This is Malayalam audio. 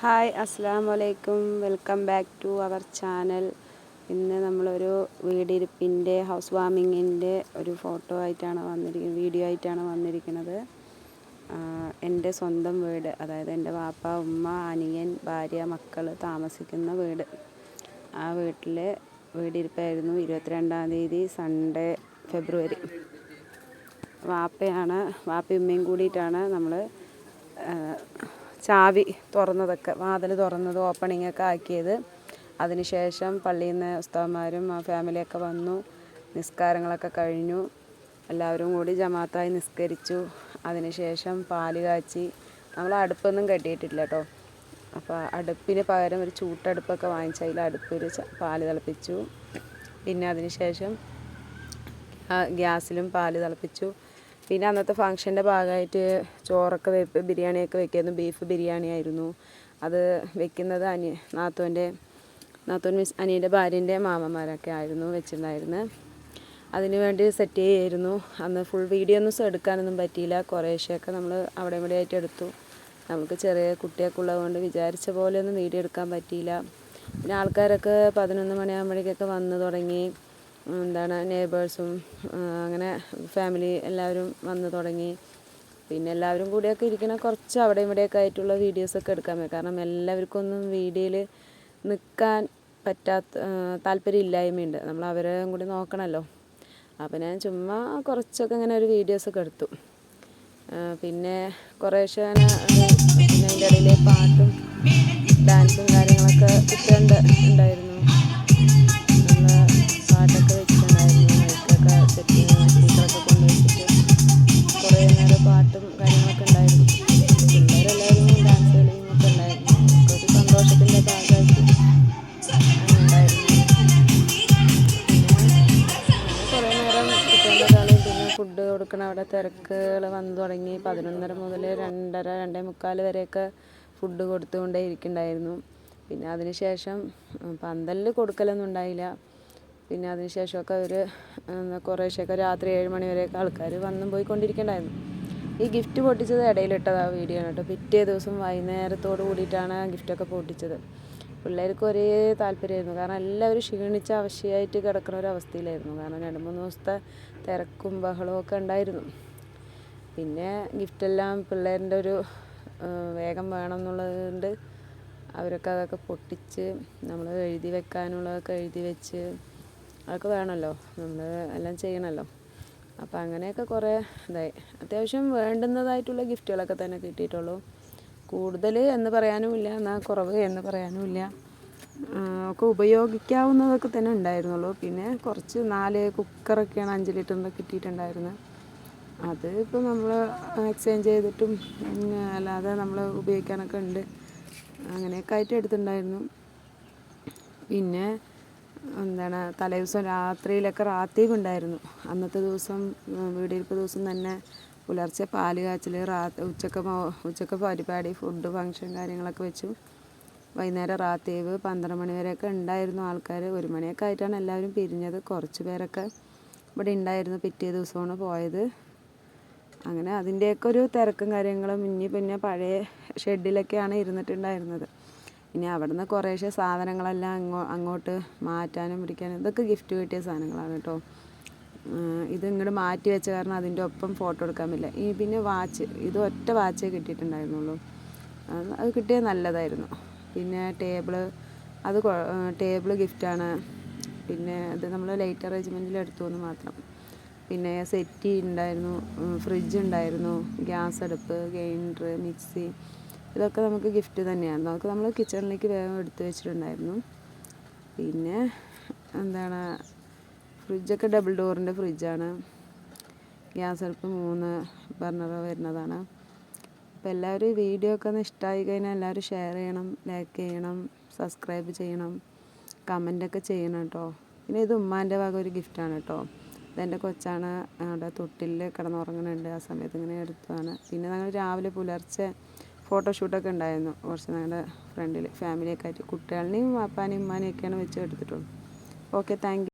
ഹായ് അസ്സാം വലൈക്കും welcome back to our channel. ഇന്ന് നമ്മളൊരു വീടിരിപ്പിന്റെ ഹൗസ് വാമിങ്ങിന്റെ ഒരു ഫോട്ടോ ആയിട്ടാണ് വന്നിരിക്കുന്നത് വീഡിയോ ആയിട്ടാണ് വന്നിരിക്കുന്നത്. എന്റെ സ്വന്തം വീട് അതായത് എന്റെ വാപ്പ ഉമ്മ അനിയൻ ഭാര്യ മക്കൾ താമസിക്കുന്ന വീട്. ആ വീട്ടിൽ വീടിരിപ്പായിരുന്നു ഇരുപത്തിരണ്ടാം തീയതി സൺഡേ ഫെബ്രുവരി. വാപ്പയാണ് വാപ്പയും ഉമ്മയും കൂടിയിട്ടാണ് നമ്മൾ ചാവി തുറന്നതൊക്കെ വാതിൽ തുറന്നത് ഓപ്പണിംഗ് ഒക്കെ ആക്കിയത്. അതിനുശേഷം പള്ളിയിൽ നിന്ന് ഉസ്താവന്മാരും ആ ഫാമിലിയൊക്കെ വന്നു. നിസ്കാരങ്ങളൊക്കെ കഴിഞ്ഞു. എല്ലാവരും കൂടി ജമാത്തായി നിസ്കരിച്ചു. അതിനുശേഷം പാൽ കാച്ചി. നമ്മൾ അടുപ്പൊന്നും കെട്ടിയിട്ടില്ല കേട്ടോ അപ്പോൾ അടുപ്പിന് പകരം ഒരു ചൂട്ടടുപ്പൊക്കെ വാങ്ങിച്ച് അതിൽ അടുപ്പിൽ പാൽ തിളപ്പിച്ചു. പിന്നെ അതിനുശേഷം ഗ്യാസിലും പാൽ തിളപ്പിച്ചു. പിന്നെ അന്നത്തെ ഫംഗ്ഷന്റെ ഭാഗമായിട്ട് ചോറൊക്കെ വെപ്പ് ബിരിയാണിയൊക്കെ വെക്കായിരുന്നു. ബീഫ് ബിരിയാണി ആയിരുന്നു അത് വെക്കുന്നത് അനി നാത്തോന്റെ നാത്തോൻ മിസ് അനിയന്റെ ഭാര്യന്റെ മാമന്മാരൊക്കെ ആയിരുന്നു വെച്ചിട്ടുണ്ടായിരുന്നത് അതിനു വേണ്ടി സെറ്റ് ചെയ്യായിരുന്നു. അന്ന് ഫുൾ വീഡിയോ ഒന്നും എടുക്കാനൊന്നും പറ്റിയില്ല. കുറേശ്ശെയൊക്കെ നമ്മൾ അവിടെ ഇവിടെ ആയിട്ട് എടുത്തു. നമുക്ക് ചെറിയ കുട്ടിയൊക്കെ ഉള്ളതുകൊണ്ട് വിചാരിച്ച പോലെയൊന്നും വീഡിയോ എടുക്കാൻ പറ്റിയില്ല. പിന്നെ ആൾക്കാരൊക്കെ പതിനൊന്ന് മണിയാകുമ്പോഴേക്കൊക്കെ വന്ന് തുടങ്ങി. എന്താണ് നെയ്ബേഴ്സും അങ്ങനെ ഫാമിലി എല്ലാവരും വന്ന് തുടങ്ങി. പിന്നെ എല്ലാവരും കൂടിയൊക്കെ ഇരിക്കണ കുറച്ച് അവിടെ ഇവിടെയൊക്കെ ആയിട്ടുള്ള വീഡിയോസൊക്കെ എടുക്കാൻ പറ്റും. കാരണം എല്ലാവർക്കും ഒന്നും വീഡിയോയിൽ നിൽക്കാൻ പറ്റാത്ത താല്പര്യം ഇല്ലായ്മയുണ്ട്. നമ്മൾ അവരെ കൂടി നോക്കണമല്ലോ. അപ്പോൾ ഞാൻ ചുമ്മാ കുറച്ചൊക്കെ ഇങ്ങനെ ഒരു വീഡിയോസൊക്കെ എടുത്തു. പിന്നെ കുറേശ്ശെ പിന്നെ അതിന്റെ ഇടയിൽ പാട്ടും ഡാൻസും കാര്യങ്ങളൊക്കെ ഉണ്ടായിരുന്നു. കൊടുക്കണ അവിടെ തിരക്കുകൾ വന്നു തുടങ്ങി. പതിനൊന്നര മുതൽ രണ്ടര രണ്ടേ മുക്കാൽ വരെയൊക്കെ ഫുഡ് കൊടുത്തുകൊണ്ടേ ഇരിക്കുന്നുണ്ടായിരുന്നു. പിന്നെ അതിന് ശേഷം പന്തലിൽ കൊടുക്കലൊന്നും ഉണ്ടായില്ല. പിന്നെ അതിന് ശേഷമൊക്കെ അവർ കുറേശ്ശൊക്കെ രാത്രി ഏഴ് മണി വരെയൊക്കെ ആൾക്കാർ വന്നും പോയിക്കൊണ്ടിരിക്കണ്ടായിരുന്നു ഈ ഗിഫ്റ്റ് പൊട്ടിച്ചത് ഇടയിലിട്ടത് ആ വീഡിയോ കേട്ടോ. പിറ്റേ ദിവസം വൈകുന്നേരത്തോട് കൂടിയിട്ടാണ് ഗിഫ്റ്റൊക്കെ പൊട്ടിച്ചത്. പിള്ളേർക്ക് ഒരേ താല്പര്യമായിരുന്നു. കാരണം എല്ലാവരും ക്ഷീണിച്ച അവശയായിട്ട് കിടക്കുന്ന ഒരു അവസ്ഥയിലായിരുന്നു. കാരണം രണ്ട് മൂന്ന് ദിവസത്തെ തിരക്കും ബഹളവും ഒക്കെ ഉണ്ടായിരുന്നു. പിന്നെ ഗിഫ്റ്റെല്ലാം പിള്ളേരുടെ ഒരു വേഗം വേണം എന്നുള്ളതുകൊണ്ട് അവരൊക്കെ അതൊക്കെ പൊട്ടിച്ച് നമ്മൾ എഴുതി വെക്കാനുള്ളതൊക്കെ എഴുതി വെച്ച് അതൊക്കെ വേണമല്ലോ. നമ്മൾ എല്ലാം ചെയ്യണമല്ലോ. അപ്പോൾ അങ്ങനെയൊക്കെ കുറേ ഇതായി. അത്യാവശ്യം വേണ്ടുന്നതായിട്ടുള്ള ഗിഫ്റ്റുകളൊക്കെ തന്നെ കിട്ടിയിട്ടുള്ളൂ. കൂടുതൽ എന്ന് പറയാനുമില്ല എന്നാൽ കുറവ് എന്ന് പറയാനുമില്ല. ഒക്കെ ഉപയോഗിക്കാവുന്നതൊക്കെ തന്നെ ഉണ്ടായിരുന്നുള്ളൂ. പിന്നെ കുറച്ച് നാല് കുക്കറൊക്കെയാണ് അഞ്ച് ലിറ്ററിന്റെ കിട്ടിയിട്ടുണ്ടായിരുന്നത്. അത് ഇപ്പോൾ നമ്മൾ എക്സ്ചേഞ്ച് ചെയ്തിട്ടും അല്ലാതെ നമ്മൾ ഉപയോഗിക്കാനൊക്കെ ഉണ്ട്. അങ്ങനെയൊക്കെ ആയിട്ട് എടുത്തിട്ടുണ്ടായിരുന്നു. പിന്നെ എന്താണ് തലേ ദിവസം രാത്രിയിലൊക്കെ റാത്തീവ് ഉണ്ടായിരുന്നു. അന്നത്തെ ദിവസം വീടിരിപ്പ് ദിവസം തന്നെ പുലർച്ചെ പാൽ കാച്ചൽ റാ ഉച്ചയ്ക്ക് ഉച്ചയ്ക്ക് പരിപാടി ഫുഡ് ഫങ്ഷൻ കാര്യങ്ങളൊക്കെ വെച്ചു. വൈകുന്നേരം റാത്തീവ് പന്ത്രണ്ട് മണി വരെയൊക്കെ ഉണ്ടായിരുന്നു ആൾക്കാർ ഒരു മണിയൊക്കെ ആയിട്ടാണ് എല്ലാവരും പിരിഞ്ഞത് കുറച്ച് പേരൊക്കെ ഇവിടെ ഉണ്ടായിരുന്നു പിറ്റേ ദിവസമാണ് പോയത്. അങ്ങനെ അതിന്റെയൊക്കെ ഒരു തിരക്കും കാര്യങ്ങളും ഇനി പിന്നെ പഴയ ഷെഡിലൊക്കെയാണ് ഇരുന്നിട്ടുണ്ടായിരുന്നത്. ഇനി അവിടെ നിന്ന് കുറേശ്ശെ സാധനങ്ങളെല്ലാം അങ്ങോ അങ്ങോട്ട് മാറ്റാനും പിടിക്കാനും ഇതൊക്കെ ഗിഫ്റ്റ് കിട്ടിയ സാധനങ്ങളാണ് കേട്ടോ. ഇത് ഇങ്ങോട്ട് മാറ്റി വെച്ച കാരണം അതിന്റെ ഒപ്പം ഫോട്ടോ എടുക്കാൻ പറ്റില്ല. ഈ പിന്നെ വാച്ച് ഇത് ഒറ്റ വാച്ചേ കിട്ടിയിട്ടുണ്ടായിരുന്നുള്ളൂ. അത് കിട്ടിയത് നല്ലതായിരുന്നു. പിന്നെ ടേബിൾ അത് ടേബിൾ ഗിഫ്റ്റാണ് പിന്നെ അത് നമ്മൾ ലൈറ്റ് അറേഞ്ച്മെന്റിൽ എടുത്തു എന്ന് മാത്രം. പിന്നെ സെറ്റി ഉണ്ടായിരുന്നു ഫ്രിഡ്ജ് ഉണ്ടായിരുന്നു ഗ്യാസ് അടുപ്പ് ഗ്രൈൻഡർ മിക്സി ഇതൊക്കെ നമുക്ക് ഗിഫ്റ്റ് തന്നെയാണ് അതൊക്കെ നമ്മൾ കിച്ചണിലേക്ക് വേഗം എടുത്തു വെച്ചിട്ടുണ്ടായിരുന്നു. പിന്നെ എന്താണ് ഫ്രിഡ്ജൊക്കെ ഡബിൾ ഡോറിന്റെ ഫ്രിഡ്ജാണ് ഗ്യാസ് അടുപ്പ് മൂന്ന് ബർണർ വരുന്നതാണ്. അപ്പോൾ എല്ലാവരും വീഡിയോ ഒക്കെ ഒന്ന് ഇഷ്ടമായി കഴിഞ്ഞാൽ എല്ലാവരും ഷെയർ ചെയ്യണം ലൈക്ക് ചെയ്യണം സബ്സ്ക്രൈബ് ചെയ്യണം കമന്റൊക്കെ ചെയ്യണം കേട്ടോ പിന്നെ ഇത് ഉമ്മാന്റെ ഭാഗം ഒരു ഗിഫ്റ്റാണ് കേട്ടോ ഇതെന്റെ കൊച്ചാണ് അവിടെ തൊട്ടിൽ കിടന്നുറങ്ങുന്നുണ്ട് ആ സമയത്ത് ഇങ്ങനെ എടുത്തതാണ്. പിന്നെ ഞങ്ങൾ രാവിലെ പുലർച്ചെ ഫോട്ടോഷൂട്ടൊക്കെ ഉണ്ടായിരുന്നു. കുറച്ച് ഞങ്ങളുടെ ഫ്രണ്ടിൽ ഫാമിലിയൊക്കെ ആയിട്ട്. കുട്ടികളെയും വാപ്പാനെയും ഉമ്മാനെയൊക്കെയാണ് വെച്ച് എടുത്തിട്ടുള്ളൂ ഓക്കെ താങ്ക്